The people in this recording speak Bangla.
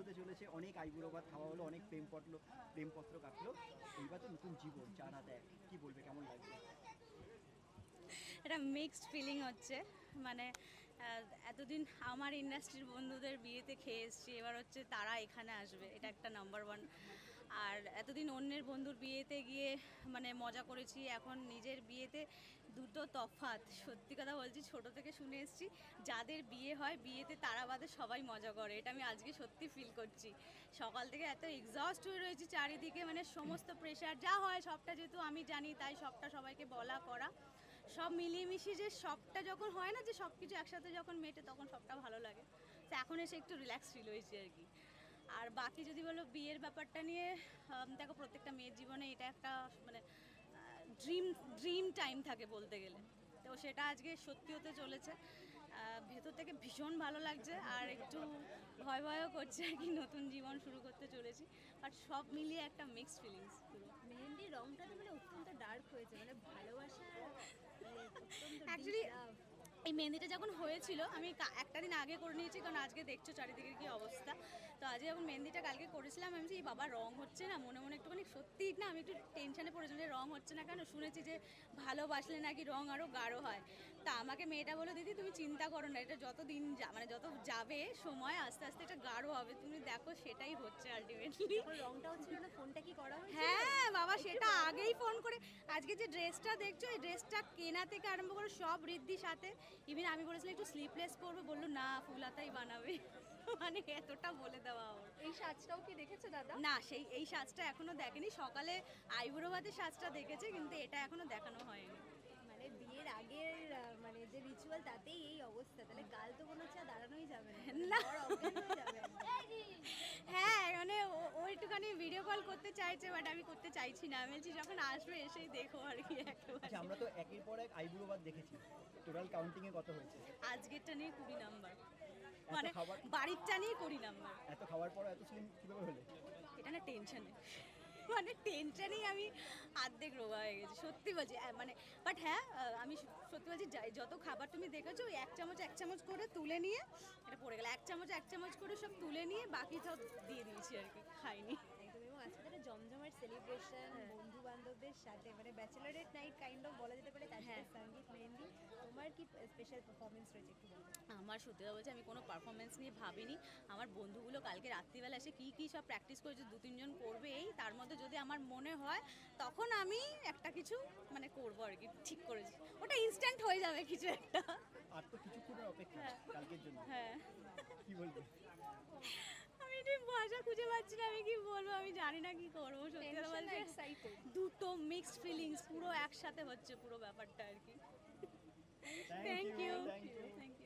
হতে চলেছে, অনেক আইবুড়ো ভাত খাওয়া হলো, অনেক প্রেম পটল প্রেমপত্র কাটলো। এইবার তো নতুন জীবন চার হাতে কি বলবে, কেমন লাগবে? এটা মিক্সড ফিলিং হচ্ছে। মানে এতদিন আমার ইন্ডাস্ট্রির বন্ধুদের বিয়েতে খেয়ে এসেছি, এবার হচ্ছে তারা এখানে আসবে, এটা একটা নাম্বার ওয়ান আর এতদিন অন্যের বন্ধুর বিয়েতে গিয়ে মানে মজা করেছি, এখন নিজের বিয়েতে দুটো তফাত সত্যি কথা বলছি, ছোট থেকে শুনে এসেছি, যাদের বিয়ে হয় বিয়েতে তারা বাদে সবাই মজা করে। এটা আমি আজকে সত্যি ফিল করছি। সকাল থেকে এত এক্সস্ট হয়ে রয়েছি চারিদিকে মানে সমস্ত প্রেশার যা হয় সবটা যেহেতু আমি জানি, তাই সবটা সবাইকে বলা, করা। সব মিলিয়ে যে সবটা যখন হয় না যে সব কিছু একসাথে যখন মেটে তখন সবটা ভালো লাগে। তো এখন এসে একটু রিল্যাক্স ফিল হয়েছে আর কি। আর বাকি যদি বলো বিয়ের ব্যাপারটা নিয়ে দেখো প্রত্যেকটা মেয়ের জীবনে এটা একটা মানে ড্রিম ড্রিম টাইম থাকে বলতে গেলে। তো সেটা আজকে সত্যি হতে চলেছে। ভেতর থেকে ভীষণ ভালো লাগছে আর একটু ভয় ভয়ও করছে আর কি নতুন জীবন শুরু করতে চলেছি। বাট সব মিলিয়ে একটা মিক্সড ফিলিংস পুরো মেহেন্দির রংটা তো মানে অত্যন্ত ডার্ক হয়েছে মানে ভালোবাসা মানে এই মেহেন্দিটা যখন হয়েছিল, আমি একটা দিন আগে করে নিয়েছি, কারণ আজকে দেখছ চারিদিকের কি অবস্থা। তো আজকে যখন মেহেন্দিটা কালকে করেছিলাম, আমি এই বাবা, রং হচ্ছে না, মনে মনে একটুখানি সত্যি না, আমি একটু টেনশানে পড়েছিলাম যে রং হচ্ছে না কেন? শুনেছি যে ভালোবাসলে নাকি রং আরও গাঢ় হয়। আমাকে মেয়েটা বলো দিদি তুমি চিন্তা করো না এটা যত দিন যা- মানে যত যাবে সময় আস্তে আস্তে এটা গাঢ় হবে। তুমি দেখো সেটাই হচ্ছে আলটিমেটলি এখন রংটা হচ্ছিল না ফোনটা কি করা হ্যাঁ বাবা সেটা আগেই ফোন করে আজকে যে ড্রেসটা দেখছ এই ড্রেসটা কেনা থেকে আরম্ভ করে সব ঋদ্ধির সাথে। ইভেন আমি বলেছিলাম একটু স্লিপলেস পরবে। বলল না ফুলাতাই বানাবে। মানে এতটা বলে দেওয়া ওর। এই সাজটাও কি দেখেছ দাদা? না সেই এই সাজটা এখনও দেখেনি। সকালে আইবুড়ো ভাতের সাজটা দেখেছে কিন্তু এটা এখনও দেখানো হয়নি। মানে বিয়ের আগের রিচুয়াল তাতেই এই অবস্থা। তাহলে কাল তো হচ্ছে আর দাঁড়ানোই যাবে না। হয়ে মানে ও- একটুখানি ভিডিও কল করতে চাইছে বাট আমি করতে চাইছি না। আমি বলছি যখন আসবে এসেই দেখো আর কি একেবারে। আচ্ছা আমরা তো একের পর এক আইবুড়ো ভাত দেখেছি। টোটাল কাউন্টিংয়ে কত হয়েছে? আজকেরটা নিয়ে কুড়ি নাম্বার মানে খাবার- বাড়িরটা নিয়ে কুড়ি নাম্বার এত খাওয়ার পর এত স্লিম কীভাবে হলে? এটা না টেনশনে মানে টেনশনেই আমি অর্ধেক রোগা হয়ে গেছি সত্যি বলছি। মানে বাট হ্যাঁ আমি সত্যি বলছি যাই যত খাবার তুমি দেখেছ ওই এক চামচ এক চামচ করে তুলে নিয়ে এটা পড়ে গেল। এক চামচ এক চামচ করে সব তুলে নিয়ে বাকি সব দিয়ে দিয়েছি আর কি খাইনি। এবং আজকে একটা জমজমাট সেলিব্রেশন বন্ধু বান্ধবদের সাথে মানে ব্যাচেলারেট নাইট কাইন্ড অফ বলা যেতে পারে তার সাথে হ্যাঁ। সংগীত মেহেন্দি তোমার কি স্পেশাল পারফরমেন্স রয়েছে একটু আমার সত্যি কথা বলছি আমি কোনো পারফরমেন্স নিয়ে ভাবিনি। আমার বন্ধুগুলো কালকে রাত্রিবেলা এসে কী কী সব প্র্যাকটিস করেছে দু তিনজন করবে এই তার মধ্যে যদি আমার মনে হয় তখন আমি একটা কিছু মানে করব আর কি ঠিক করেছি। ওটা ইনস্ট্যান্ট হয়ে যাবে কিছু একটা। আর তো কিছুক্ষণের অপেক্ষা কালকের জন্য। হ্যাঁ। কি বলবে? আমি ভাষা খুঁজে পাচ্ছি না আমি কি বলব আমি জানি না কি করব সত্যি কথা বলতে। দুটো মিক্সড ফিলিংস পুরো একসাথে হচ্ছে পুরো ব্যাপারটা আর কি। Thank, Thank you. you. Thank you. Thank you.